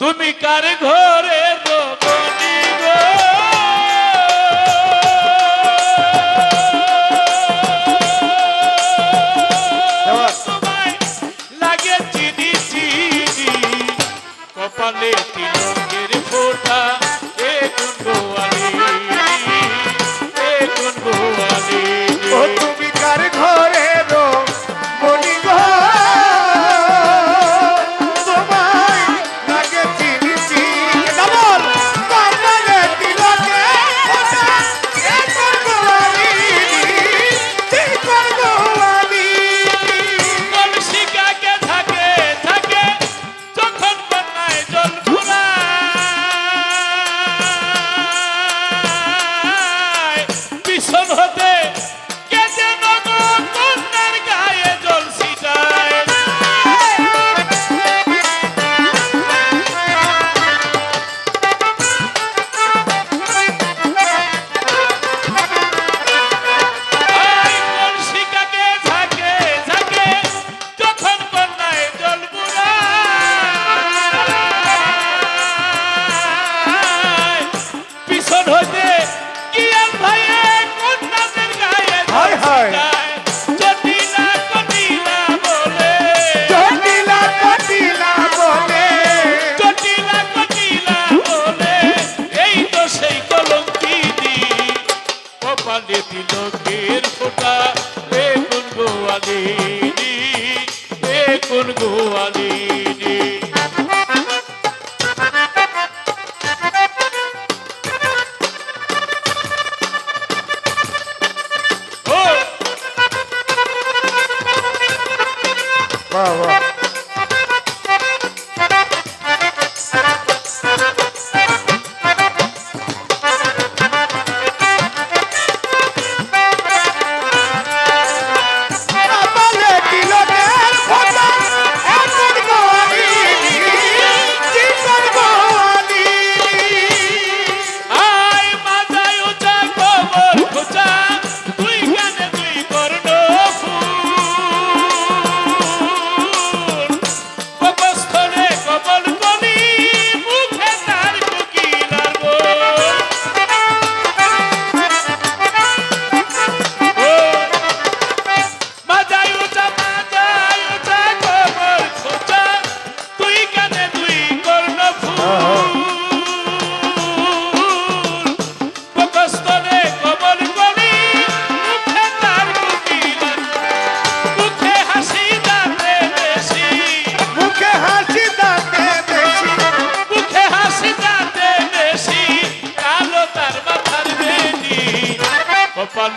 তুমি কার ঘরে লাগে চিনি চিনি। কপালে তিলকের ফোটা। look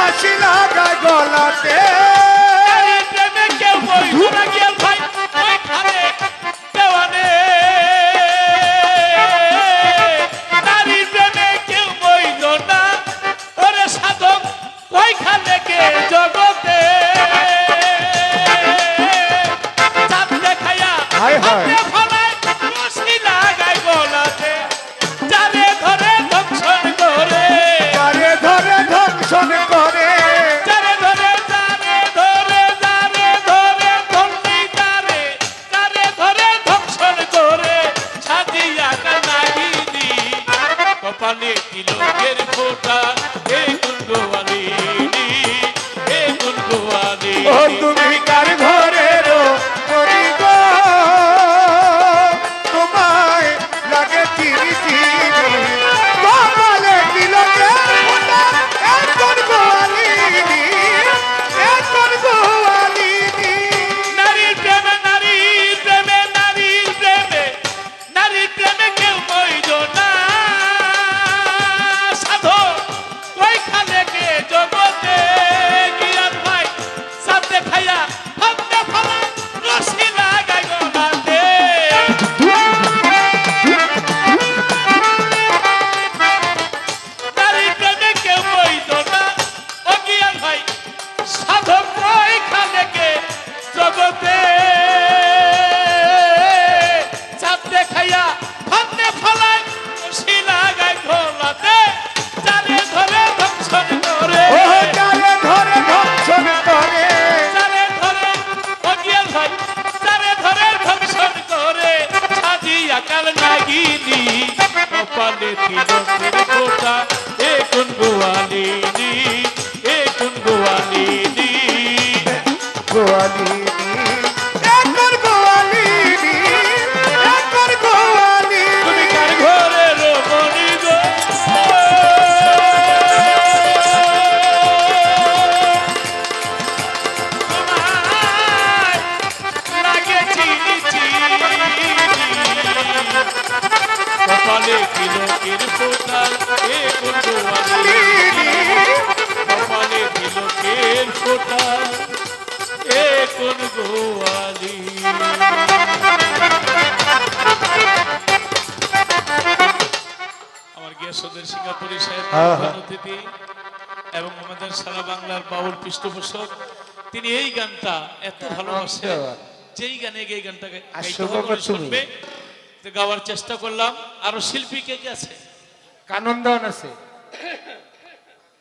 হাসি লাগা গলাতে। কপালে তিলকের ফোঁটা এ কপালে তিলকের এ কোন আমার গিয়াসুদ্দিন সিঙ্গাপুরি সাহেব হ্যাঁ, হ্যাঁ। অতিথি এবং আমাদের সারা বাংলার বাউল পৃষ্ঠপোষক তিনি এই গানটা এত ভালোবাসে যেই গানে এই গানটা শুনবে। গাওয়ার চেষ্টা করলাম আরও শিল্পী কে কে আছে? কানন্দন আছে।